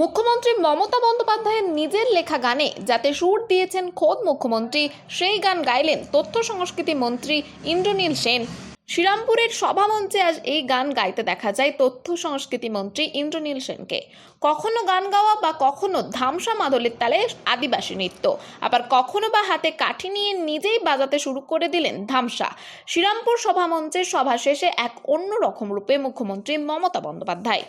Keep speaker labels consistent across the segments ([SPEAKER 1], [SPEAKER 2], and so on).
[SPEAKER 1] মুখ্যমন্ত্রী মমতা বন্দ্যোপাধ্যায়ের নিজের লেখা গানে যাতে সুর দিয়েছেন খোদ মুখ্যমন্ত্রী, সেই গান গাইলেন তথ্য সংস্কৃতি মন্ত্রী ইন্দ্রনীল সেন। শ্রীরামপুরের সভামঞ্চে আজ এই গান গাইতে দেখা যায় তথ্য সংস্কৃতি মন্ত্রী ইন্দ্রনীল সেনকে। কখনো গান গাওয়া বা কখনো ধামসা মাদলের তালে আদিবাসী নৃত্য। আবার কখনো বা হাতে কাঠি নিয়ে নিজেই বাজাতে শুরু করে দিলেন ধামসা। শ্রীরামপুর সভামঞ্চের সভা শেষে এক অন্য রকম রূপে মুখ্যমন্ত্রী মমতা বন্দ্যোপাধ্যায়।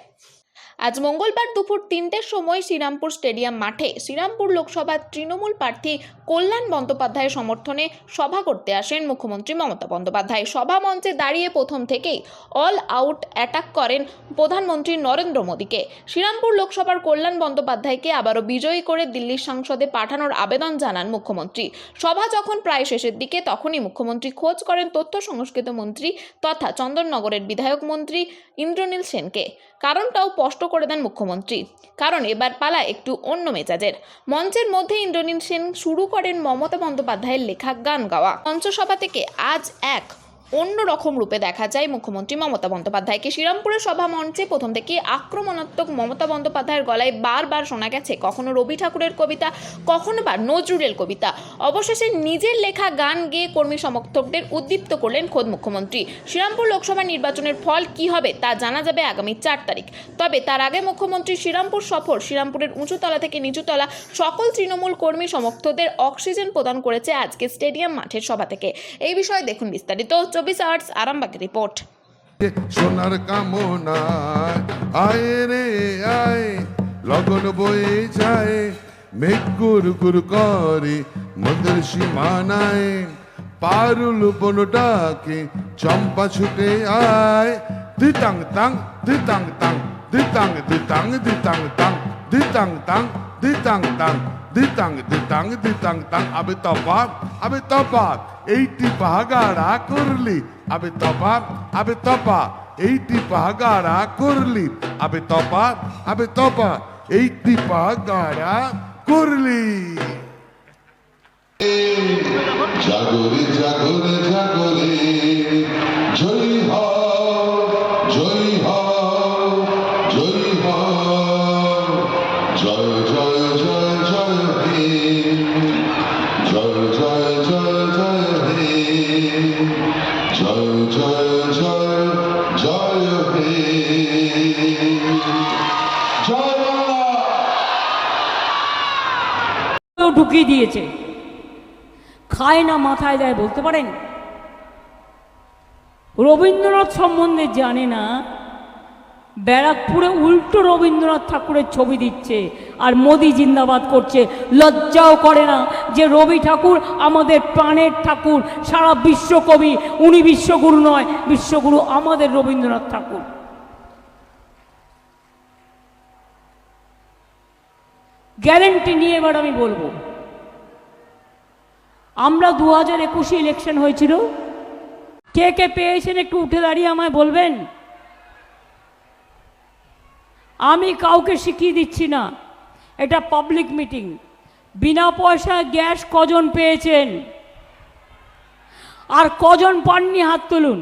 [SPEAKER 1] আজ মঙ্গলবার দুপুর তিনটের সময় শ্রীরামপুর স্টেডিয়াম মাঠে শ্রীরামপুর লোকসভার তৃণমূল প্রার্থী কল্যাণ বন্দ্যোপাধ্যায়ের সমর্থনে সভা করতে আসেন মুখ্যমন্ত্রী মমতা বন্দ্যোপাধ্যায়। সভা মঞ্চে দাঁড়িয়ে প্রথম থেকেই অল আউট অ্যাটাক করেন প্রধানমন্ত্রী নরেন্দ্র মোদীকে। শ্রীরামপুর লোকসভার কল্যাণ বন্দ্যোপাধ্যায়কে আবারও বিজয়ী করে দিল্লির সংসদে পাঠানোর আবেদন জানান মুখ্যমন্ত্রী। সভা যখন প্রায় শেষের দিকে, তখনই মুখ্যমন্ত্রী খোঁজ করেন তথ্য সংস্কৃত মন্ত্রী তথা চন্দননগরের বিধায়ক মন্ত্রী ইন্দ্রনীল সেনকে। কারণটাও স্পষ্ট করে দেন মুখ্যমন্ত্রী। কারণ এবার পালা একটু অন্য মেজাজের। মঞ্চের মধ্যে ইন্দ্রনীল সেন শুরু করেন মমতা বন্দ্যোপাধ্যায়ের লেখা গান গাওয়া। মঞ্চসভা থেকে আজ এক অন্য রকম রূপে দেখা যায় মুখ্যমন্ত্রী মমতা বন্দ্যোপাধ্যায়কে। শ্রীরামপুরের সভা মঞ্চে প্রথম থেকে আক্রমণাত্মক মমতা বন্দ্যোপাধ্যায়ের গলায় বারবার শোনা গেছে, কখনো রবি ঠাকুরের কবিতা, কখনো বা নজরুলের কবিতা। অবশেষে নিজের লেখা গান গেয়ে কর্মী সমর্থকদের উদ্দীপ্ত করলেন খোদ মুখ্যমন্ত্রী। শ্রীরামপুর লোকসভা নির্বাচনের ফল কি হবে তা জানা যাবে আগামী চার তারিখ। তবে তার আগে মুখ্যমন্ত্রী শ্রীরামপুর সফর শ্রীরামপুরের উঁচুতলা থেকে নিচুতলা সকল তৃণমূল কর্মী সমর্থকদের অক্সিজেন প্রদান করেছে আজকে স্টেডিয়াম মাঠের সভা থেকে। এই বিষয়ে দেখুন বিস্তারিত। চব্বিশ আওয়ার্স আরামবাগ রিপোর্ট।
[SPEAKER 2] সোনার কামনা আয় রে আয়, লগন বয়ে যায়, মেঘ গুর গুর করে মন্দির সীমানায়। পারুল বনটাকে চম্পা ছুটে আয় দিতাং তাং দিতাং তাং দিতাং দিতাং দিতাং তাং দিতাং তাং দিতাং তাং। দিতাং দিতাং দিতাং তাং আবে তপা আবে তপা এইটি পাহাগাড়া করলি আবে তপা আবে তপা এইটি পাহাগাড়া করলি আবে তপা আবে তপা এইটি পাহাগাড়া করলি
[SPEAKER 3] জাগরে জাগরে জাগরে
[SPEAKER 4] ঢুকিয়ে দিয়েছে। খায় না মাথায় দেয় বলতে পারেন? রবীন্দ্রনাথ সম্বন্ধে জানে না, ব্যারাকপুরে উল্টো রবীন্দ্রনাথ ঠাকুরের ছবি দিচ্ছে আর মোদি জিন্দাবাদ করছে। লজ্জাও করে না যে রবি ঠাকুর আমাদের প্রাণের ঠাকুর। সারা বিশ্বকবি, উনি বিশ্বগুরু নয়, বিশ্বগুরু আমাদের রবীন্দ্রনাথ ঠাকুর। গ্যারেন্টি নিয়ে এবার আমি বলবো আমরা দু হাজার একুশে ইলেকশন হয়েছিল কে কে পেয়েছেন একটু উঠে দাঁড়িয়ে আমায় বলবেন আমি কাউকে শিখিয়ে দিচ্ছি না এটা পাবলিক মিটিং বিনা পয়সায় গ্যাস কজন পেয়েছেন আর কজন পাননি হাত তুলুন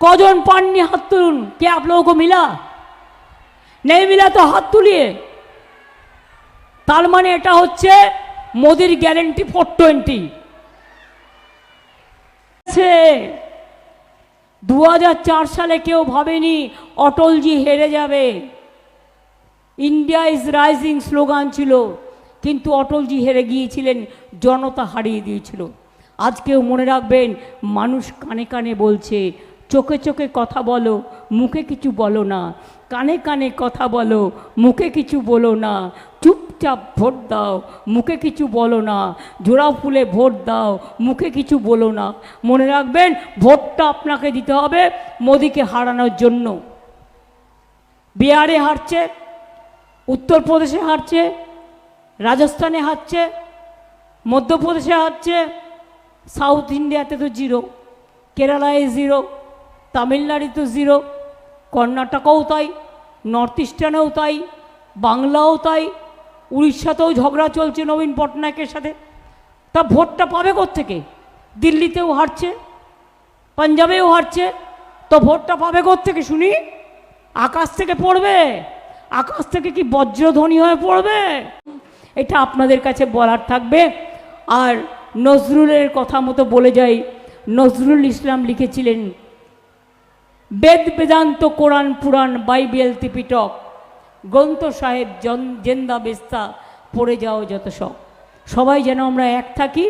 [SPEAKER 4] কজন পাননি হাত তুলুন কে आप लोगों को मिला नहीं मिला तो হাত তুলিয়ে তার মানে এটা হচ্ছে মোদির গ্যারেন্টি ফোর টোয়েন্টি দু হাজার সালে কেউ ভাবেনি অটলজি হেরে যাবে। ইন্ডিয়া ইজ রাইজিং স্লোগান ছিল, কিন্তু অটলজি হেরে গিয়েছিলেন, জনতা হারিয়ে দিয়েছিল। আজকেও মনে রাখবেন, মানুষ কানে কানে বলছে চোখে চোখে কথা বলো, মুখে কিছু বলো না। কানে কানে কথা বলো, মুখে কিছু বলো না। চুপচাপ ভোট দাও, মুখে কিছু বলো না। জোড়া ফুলে ভোট দাও, মুখে কিছু বলো না। মনে রাখবেন, ভোটটা আপনাকে দিতে হবে মোদিকে হারানোর জন্য। বিহারে হারছে, উত্তরপ্রদেশে হারছে, রাজস্থানে হারছে, মধ্যপ্রদেশে হারছে, সাউথ ইন্ডিয়াতে তো জিরো, কেরালায় জিরো। তামিলনাড়ু তো জিরো কর্ণাটকও তাই নর্থ ইস্টার্নেও তাই, বাংলাও তাই, উড়িষ্যাতেও ঝগড়া চলছে নবীন পটনায়কের সাথে। তা ভোটটা পাবে থেকে দিল্লিতেও হারছে, পাঞ্জাবেও হারছে, তো ভোটটা পাবে থেকে শুনি? আকাশ থেকে পড়বে, আকাশ থেকে কি বজ্রধ্বনি হয়ে পড়বে? এটা আপনাদের কাছে বলার থাকবে। আর নজরুলের কথা মতো বলে যাই, নজরুল ইসলাম লিখেছিলেন বেদ বেদান্ত কোরআন পুরাণ বাইবেল ত্রিপিটক। গ্রন্থ সাহেব জন জেন্দা বেস্তা, পড়ে যাও যত সব। সবাই যেন আমরা এক থাকি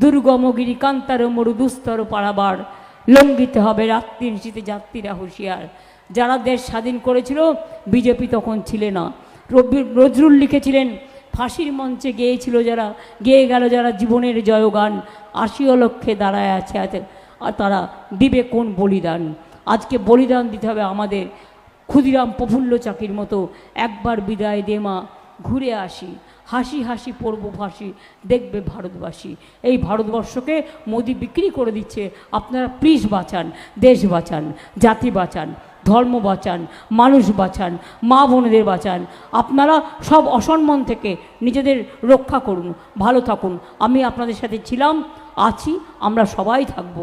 [SPEAKER 4] দুর্গমগিরি কান্তার মরু দুস্তর পাড়াবার। লঙ্ঘিতে হবে রাত্রি নিশীতে যাত্রীরা হুঁশিয়ার। যারা দেশ স্বাধীন করেছিল, বিজেপি তখন ছিল না। নজরুল লিখেছিলেন, ফাঁসির মঞ্চে গেয়েছিল যারা, গেয়ে গেল যারা জীবনের জয়গান। আশিও লক্ষ্যে দাঁড়ায় আছে আছে, আর তারা দিবে কোন বলিদান? আজকে বলিদান দিতে হবে আমাদের ক্ষুদিরাম প্রফুল্ল চাকির মতো। একবার বিদায় দে মা, ঘুরে আসি। হাসি হাসি পড়ব ফাঁসি, দেখবে ভারতবাসী। এই ভারতবর্ষকে মোদি বিক্রি করে দিচ্ছে। আপনারা প্লিজ বাঁচান, দেশ বাঁচান, জাতি বাঁচান, ধর্ম বাঁচান, মানুষ বাঁচান, মা বোনেদের বাঁচান। আপনারা সব অসম্মান থেকে নিজেদের রক্ষা করুন, ভালো থাকুন। আমি আপনাদের সাথে ছিলাম, আছি, আমরা সবাই থাকব।